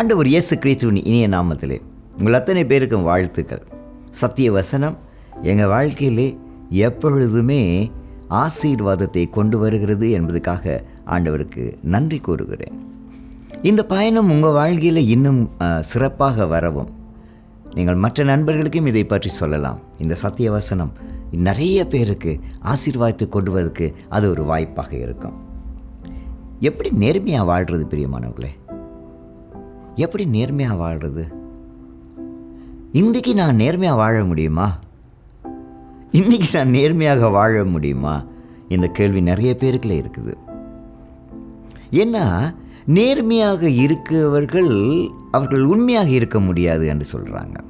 ஆண்டவர் இயேசு கிறிஸ்துவின் இனிய நாமத்திலே உங்கள் அத்தனை பேருக்கும் வாழ்த்துக்கள். சத்திய வசனம் எங்கள் வாழ்க்கையிலே எப்பொழுதுமே ஆசீர்வாதத்தை கொண்டு வருகிறது என்பதுக்காக ஆண்டவருக்கு நன்றி கூறுகிறேன். இந்த பயணம் உங்கள் வாழ்க்கையில் இன்னும் சிறப்பாக வரவும். நீங்கள் மற்ற நண்பர்களுக்கும் இதை பற்றி சொல்லலாம். இந்த சத்திய வசனம் நிறைய பேருக்கு ஆசீர்வாதத்தை கொண்டு வரதுக்கு அது ஒரு வாய்ப்பாக இருக்கும். எப்படி நேர்மையாக வாழ்கிறது பிரியமானவர்களே? எப்படி நேர்மையாக வாழ்கிறது இன்றைக்கி நான் நேர்மையாக வாழ முடியுமா? இன்றைக்கி நான் நேர்மையாக வாழ முடியுமா? இந்த கேள்வி நிறைய பேருக்குள்ள இருக்குது. ஏன்னா நேர்மையாக இருக்கவர்கள் அவர்கள் உண்மையாக இருக்க முடியாது என்று சொல்கிறாங்க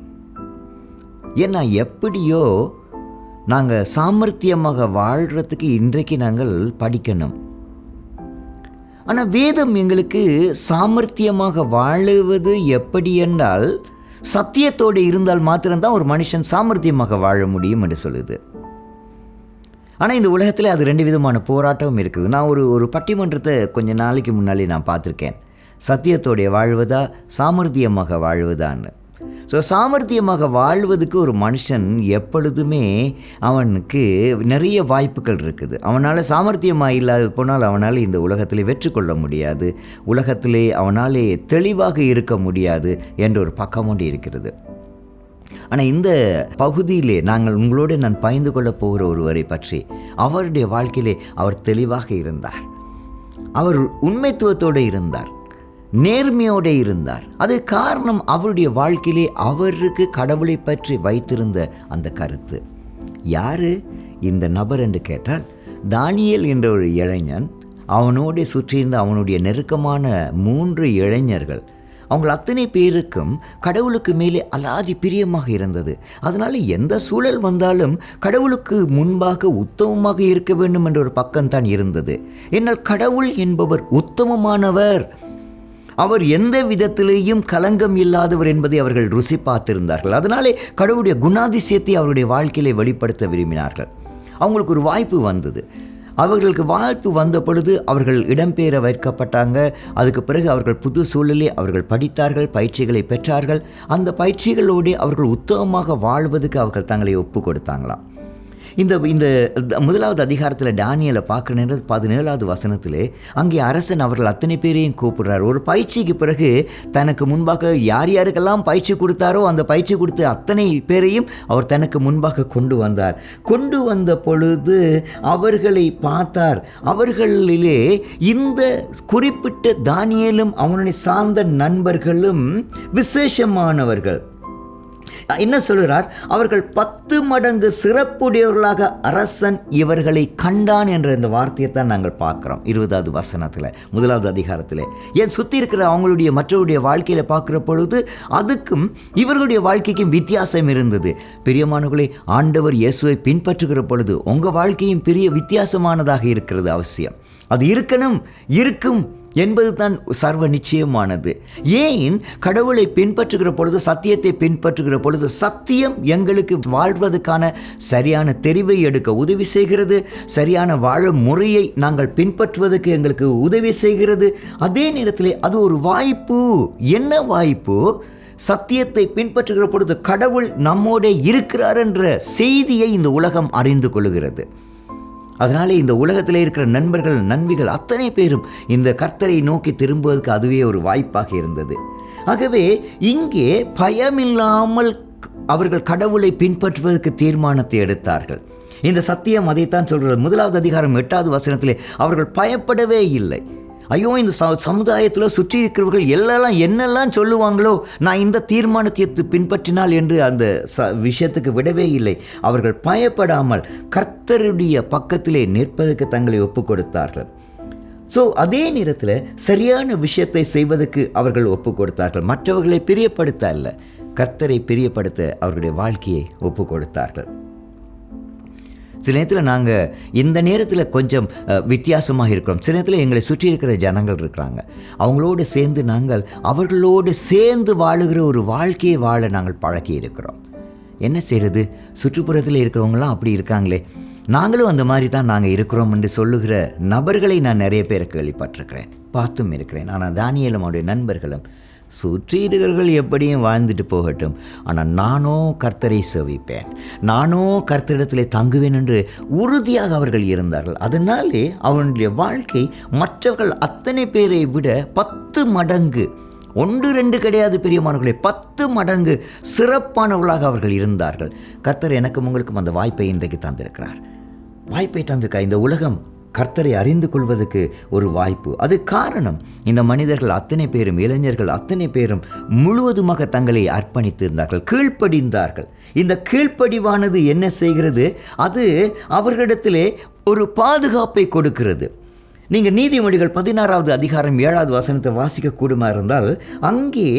ஏன்னா எப்படியோ நாங்கள் சாமர்த்தியமாக வாழ்கிறதுக்கு இன்றைக்கு நாங்கள் படிக்கணும். ஆனால் வேதம் எங்களுக்கு சாமர்த்தியமாக வாழுவது எப்படி என்றால் சத்தியத்தோடு இருந்தால் மாத்திரம்தான் ஒரு மனுஷன் சாமர்த்தியமாக வாழ முடியும் என்று சொல்லுது. ஆனால் இந்த உலகத்தில் அது ரெண்டு விதமான போராட்டமும் இருக்குது. நான் ஒரு ஒரு பட்டிமன்றத்தை கொஞ்ச நாளைக்கு முன்னாலே நான் பார்த்துருக்கேன். சத்தியத்தோடைய வாழ்வதா சாமர்த்தியமாக வாழ்வதான்னு. ஸோ சாமர்த்தியமாக வாழ்வதுக்கு ஒரு மனுஷன் எப்பொழுதுமே அவனுக்கு நிறைய வாய்ப்புகள் இருக்குது. அவனால் சாமர்த்தியமாக இல்லாத போனால் அவனால் இந்த உலகத்திலே வெற்றி கொள்ள முடியாது. உலகத்திலே அவனாலே தெளிவாக இருக்க முடியாது என்ற ஒரு பக்கம் ஒன்று இருக்கிறது. ஆனால் இந்த பகுதியிலே நாங்கள் உங்களோடு நான் பயந்து கொள்ளப் போகிற ஒருவரை பற்றி அவருடைய வாழ்க்கையிலே அவர் தெளிவாக இருந்தார். அவர் உண்மைத்துவத்தோடு இருந்தார். நேர்மையோடு இருந்தார். அது காரணம் அவருடைய வாழ்க்கையிலே அவருக்கு கடவுளை பற்றி வைத்திருந்த அந்த கருத்து. யாரு? இந்த நபர் என்று கேட்டால் தானியல் என்ற ஒரு இளைஞன் அவனோடு சுற்றியிருந்த அவனுடைய நெருக்கமான மூன்று இளைஞர்கள். அவங்க அத்தனை பேருக்கும் கடவுளுக்கு மேலே அலாதி பிரியமாக இருந்தது. அதனால் எந்த சூழல் வந்தாலும் கடவுளுக்கு முன்பாக உத்தமமாக இருக்க வேண்டும் என்ற ஒரு பக்கம்தான் இருந்தது. என்னால் கடவுள் என்பவர் உத்தமமானவர். அவர் எந்த விதத்திலேயும் கலங்கம் இல்லாதவர் என்பதை அவர்கள் ருசி பார்த்திருந்தார்கள். அதனாலே கடவுளுடைய குணாதிசயத்தை அவருடைய வாழ்க்கையிலே வெளிப்படுத்த விரும்பினார்கள். அவங்களுக்கு ஒரு வாய்ப்பு வந்தது. அவர்களுக்கு வாய்ப்பு வந்த பொழுது அவர்கள் இடம்பெயர வைக்கப்பட்டாங்க. அதுக்கு பிறகு அவர்கள் புது சூழலிலே அவர்கள் படித்தார்கள் பயிற்சிகளை பெற்றார்கள். அந்த பயிற்சிகளோடு அவர்கள் உத்தமமாக வாழ்வதற்கு அவர்கள் தங்களை ஒப்பு கொடுத்தாங்களாம். இந்த இந்த முதலாவது அதிகாரத்தில் டானியலை பார்க்க நேரம் பதினேழாவது வசனத்திலே அங்கே அரசன் அவர்கள் அத்தனை பேரையும் கூப்பிடுறார். ஒரு பயிற்சிக்கு பிறகு தனக்கு முன்பாக யார் யாருக்கெல்லாம் பயிற்சி கொடுத்தாரோ அந்த பயிற்சி கொடுத்த அத்தனை பேரையும் அவர் தனக்கு முன்பாக கொண்டு வந்தார். கொண்டு வந்த பொழுது அவர்களை பார்த்தார். அவர்களிலே இந்த குறிப்பிட்ட தானியலும் அவனுடைய சார்ந்த நண்பர்களும் விசேஷமானவர்கள். என்ன சொல்கிறார்? அவர்கள் பத்து மடங்கு சிறப்புடையவர்களாக அரசன் இவர்களை கண்டான் என்ற இந்த வார்த்தையை தான் நாங்கள் பார்க்குறோம். இருபதாவது வசனத்தில் முதலாவது அதிகாரத்தில். ஏன் சுற்றி இருக்கிற அவங்களுடைய மற்றவருடைய வாழ்க்கையில் பார்க்குற பொழுது அதுக்கும் இவர்களுடைய வாழ்க்கைக்கும் வித்தியாசம் இருந்தது. பிரியமானவர்களே ஆண்டவர் இயேசுவை பின்பற்றுகிற பொழுது உங்கள் வாழ்க்கையும் பெரிய வித்தியாசமானதாக இருக்கிறது அவசியம். அது இருக்கணும் இருக்கும். என்பது தான் சர்வ நிச்சயமானது. ஏன்? கடவுளை பின்பற்றுகிற பொழுது சத்தியத்தை பின்பற்றுகிற பொழுது சத்தியம் எங்களுக்கு வாழ்வதற்கான சரியான தெரிவை எடுக்க உதவி செய்கிறது. சரியான வாழும் முறையை நாங்கள் பின்பற்றுவதற்கு எங்களுக்கு உதவி செய்கிறது. அதே நேரத்தில் அது ஒரு வாய்ப்பு. என்ன வாய்ப்பு? சத்தியத்தை பின்பற்றுகிற பொழுது கடவுள் நம்மோட இருக்கிறார் என்ற செய்தியை இந்த உலகம் அறிந்து கொள்கிறது. அதனாலே இந்த உலகத்தில் இருக்கிற நண்பர்கள் நண்பிகள் அத்தனை பேரும் இந்த கர்த்தரை நோக்கி திரும்புவதற்கு அதுவே ஒரு வாய்ப்பாக இருந்தது. ஆகவே இங்கே பயமில்லாமல் அவர்கள் கடவுளை பின்பற்றுவதற்கு தீர்மானத்தை எடுத்தார்கள். இந்த சத்தியம் அதைத்தான் சொல்கிறது. முதலாவது அதிகாரம் எட்டாவது வசனத்திலே அவர்கள் பயப்படவே இல்லை. ஐயோ இந்த ச சமுதாயத்தில் சுற்றி இருக்கிறவர்கள் எல்லாம் என்னெல்லாம் சொல்லுவாங்களோ நான் இந்த தீர்மானத்தை பின்பற்றினால் என்று அந்த ச விஷயத்துக்கு விடவே இல்லை. அவர்கள் பயப்படாமல் கர்த்தருடைய பக்கத்திலே நிற்பதற்கு தங்களை ஒப்பு கொடுத்தார்கள் ஸோ அதே நேரத்தில் சரியான விஷயத்தை செய்வதற்கு அவர்கள் ஒப்பு கொடுத்தார்கள் மற்றவர்களை பிரியப்படுத்த அல்ல கர்த்தரை பிரியப்படுத்த அவர்களுடைய வாழ்க்கையை ஒப்பு கொடுத்தார்கள் சில நேரத்தில் நாங்கள் இந்த நேரத்தில் கொஞ்சம் வித்தியாசமாக இருக்கிறோம். சில நேரத்தில் எங்களை சுற்றி இருக்கிற ஜனங்கள் இருக்கிறாங்க. அவங்களோடு சேர்ந்து நாங்கள் அவர்களோடு சேர்ந்து வாழுகிற ஒரு வாழ்க்கையை வாழ நாங்கள் பழக்கி இருக்கிறோம். என்ன செய்கிறது சுற்றுப்புறத்தில் இருக்கிறவங்களாம் அப்படி இருக்காங்களே. நாங்களும் அந்த மாதிரி தான் நாங்கள் இருக்கிறோம் என்று சொல்லுகிற நபர்களை நான் நிறைய பேரை கேள்விப்பட்டிருக்கிறேன். பார்த்தும் இருக்கிறேன். ஆனால் தானியலும் அவருடைய நண்பர்களும் சுற்றீடுகள் எப்படியும் வாழ்ந்துட்டு போகட்டும். ஆனால் நானோ கர்த்தரை சேவிப்பேன். நானோ கர்த்தரிடத்தில் தங்குவேன் என்று உறுதியாக அவர்கள் இருந்தார்கள். அதனாலே அவனுடைய வாழ்க்கை மற்றவர்கள் அத்தனை பேரை விட பத்து மடங்கு ஒன்று ரெண்டு கிடையாது பெரியமானவர்களே பத்து மடங்கு சிறப்பானவர்களாக அவர்கள் இருந்தார்கள். கர்த்தர் எனக்கும் உங்களுக்கும் அந்த வாய்ப்பை இன்றைக்கு தந்திருக்கிறார். வாய்ப்பை தந்திருக்கார் இந்த உலகம் கர்த்தரை அறிந்து கொள்வதற்கு ஒரு வாய்ப்பு. அது காரணம். இந்த மனிதர்கள் அத்தனை பேரும் இளைஞர்கள் அத்தனை பேரும் முழுவதுமாக தங்களை அர்ப்பணித்திருந்தார்கள் கீழ்ப்படிந்தார்கள். இந்த கீழ்ப்படிவானது என்ன செய்கிறது? அது அவர்களிடத்திலே ஒரு பாதுகாப்பை கொடுக்கிறது. நீங்கள் நீதிமொழிகள் பதினாறாவது அதிகாரம் ஏழாவது வசனத்தை வாசிக்க கூடுமா இருந்தால் அங்கே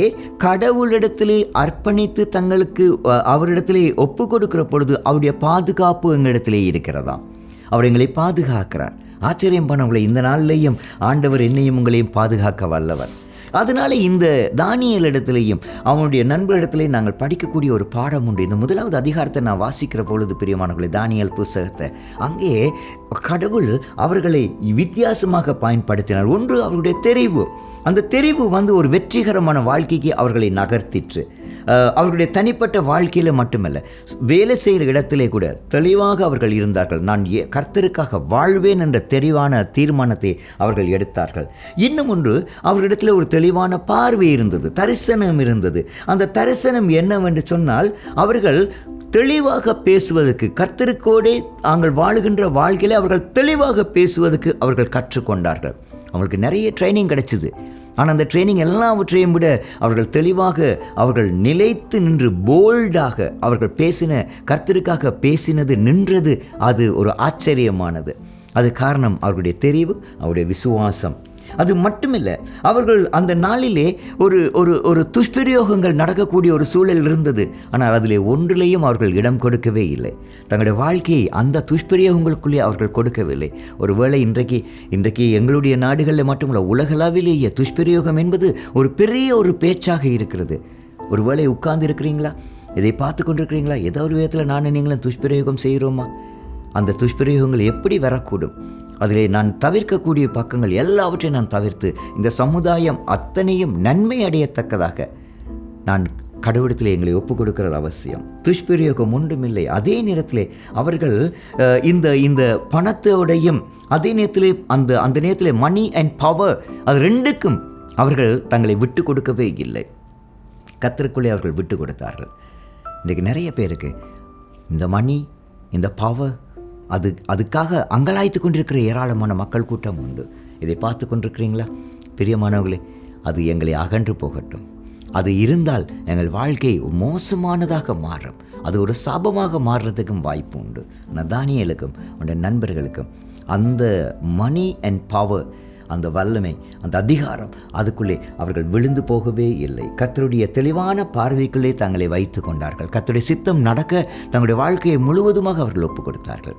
கடவுளிடத்திலே அர்ப்பணித்து தங்களுக்கு அவரிடத்திலே ஒப்பு கொடுக்கிற பொழுது அவருடைய பாதுகாப்பு எங்களிடத்திலே இருக்கிறதாம். அவர் எங்களை பாதுகாக்கிறார். ஆச்சரியம் பண்ணவங்களை இந்த நாள்லேயும் ஆண்டவர் என்னையும் உங்களையும் பாதுகாக்க வல்லவர். அதனால இந்த தானியல் இடத்துலையும் அவனுடைய நண்பரிடத்திலையும் நாங்கள் படிக்கக்கூடிய ஒரு பாடம் உண்டு. இந்த முதலாவது அதிகாரத்தை நான் வாசிக்கிற பொழுது பிரியமானவர்களை தானியல் புஸ்தகத்தை அங்கே கடவுள் அவர்களை வித்தியாசமாக பயன்படுத்தினார். ஒன்று அவருடைய தெரிவு. அந்த தெரிவு வந்து ஒரு வெற்றிகரமான வாழ்க்கைக்கு அவர்களை நகர்த்திற்று. அவர்களுடைய தனிப்பட்ட வாழ்க்கையில் மட்டுமல்ல வேலை செய்கிற இடத்திலே கூட தெளிவாக அவர்கள் இருந்தார்கள். நான் கர்த்தருக்காக வாழ்வேன் என்ற தெளிவான தீர்மானத்தை அவர்கள் எடுத்தார்கள். இன்னும் ஒன்று அவர்களிடத்தில் ஒரு தெளிவான பார்வை இருந்தது தரிசனம் இருந்தது. அந்த தரிசனம் என்னவென்று சொன்னால் அவர்கள் தெளிவாக பேசுவதற்கு கர்த்தருக்கோடே தாங்கள் வாழுகின்ற வாழ்க்கையிலே அவர்கள் தெளிவாக பேசுவதற்கு அவர்கள் கற்றுக்கொண்டார்கள். அவங்களுக்கு நிறைய ட்ரைனிங் கிடைச்சிது. ஆனால் அந்த ட்ரைனிங் எல்லாவற்றையும் விட அவர்கள் தெளிவாக அவர்கள் நிலைத்து நின்று போல்டாக அவர்கள் பேசின கர்த்தருக்காக பேசினது நின்றது அது ஒரு ஆச்சரியமானது. அது காரணம் அவர்களுடைய தெரிவு அவருடைய விசுவாசம். அது மட்டுமில்லை அவர்கள் அந்த நாளிலே ஒரு ஒரு ஒரு துஷ்பிரயோகங்கள் நடக்கக்கூடிய ஒரு சூழல் இருந்தது. ஆனால் அதில் ஒன்றிலேயும் அவர்கள் இடம் கொடுக்கவே இல்லை. தங்களுடைய வாழ்க்கையை அந்த துஷ்பிரயோகங்களுக்குள்ளே அவர்கள் கொடுக்கவில்லை. ஒருவேளை இன்றைக்கு இன்றைக்கு எங்களுடைய நாடுகளில் மட்டுமல்ல உலகளவிலேயே துஷ்பிரயோகம் என்பது ஒரு பெரிய ஒரு பேச்சாக இருக்கிறது. ஒருவேளை உட்கார்ந்து இருக்கிறீங்களா? இதை பார்த்து கொண்டிருக்கிறீங்களா? ஏதோ ஒரு விதத்தில் நான் நீங்களும் துஷ்பிரயோகம் செய்கிறோமா? அந்த துஷ்பிரயோகங்கள் எப்படி வரக்கூடும்? அதிலே நான் தவிர்க்கக்கூடிய பக்கங்கள் எல்லாவற்றையும் நான் தவிர்த்து இந்த சமுதாயம் அத்தனையும் நன்மை அடையத்தக்கதாக நான் கடவுளத்தில் எங்களை ஒப்புக் கொடுக்கிறது அவசியம். துஷ்பிரயோகம் ஒன்றுமில்லை அதே நேரத்தில் அவர்கள் இந்த இந்த பணத்தோடையும் அதே நேரத்தில் அந்த அந்த நேரத்தில் மணி அண்ட் பவர் அது ரெண்டுக்கும் அவர்கள் தங்களை விட்டு கொடுக்கவே இல்லை. கத்தருக்குள்ளே அவர்கள் விட்டு கொடுத்தார்கள். இன்றைக்கு நிறைய பேருக்கு இந்த மணி இந்த பவர் அது அதுக்காக அங்கலாய்த்து கொண்டிருக்கிற ஏராளமான மக்கள் கூட்டம் உண்டு. இதை பார்த்து கொண்டிருக்கிறீங்களா? பிரியமானவர்களே அது எங்களை அகன்று போகட்டும். அது இருந்தால் எங்கள் வாழ்க்கை மோசமானதாக மாறும். அது ஒரு சாபமாக மாறுறதுக்கும் வாய்ப்பு உண்டு. நதானியலுக்கும் தானியலுக்கும் உடைய நண்பர்களுக்கும் அந்த மணி அண்ட் பவர் அந்த வல்லமை அந்த அதிகாரம் அதுக்குள்ளே அவர்கள் விழுந்து போகவே இல்லை. கத்தருடைய தெளிவான பார்வைக்குள்ளே தங்களை வைத்து கொண்டார்கள். கத்தருடைய சித்தம் நடக்க தங்களுடைய வாழ்க்கையை முழுவதுமாக அவர்கள் ஒப்பு கொடுத்தார்கள்.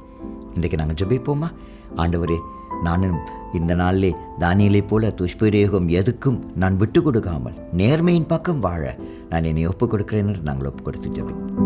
இன்றைக்கு நாங்கள் ஜபிப்போமா? ஆண்டவரே நானும் இந்த நாளிலே தானியலை போல துஷ்பிரயோகம் எதுக்கும் நான் விட்டு கொடுக்காமல் நேர்மையின் பக்கம் வாழ நான் என்னை ஒப்புக் கொடுக்கிறேன் என்று நாங்கள் ஒப்பு கொடுத்து ஜபிப்போம்.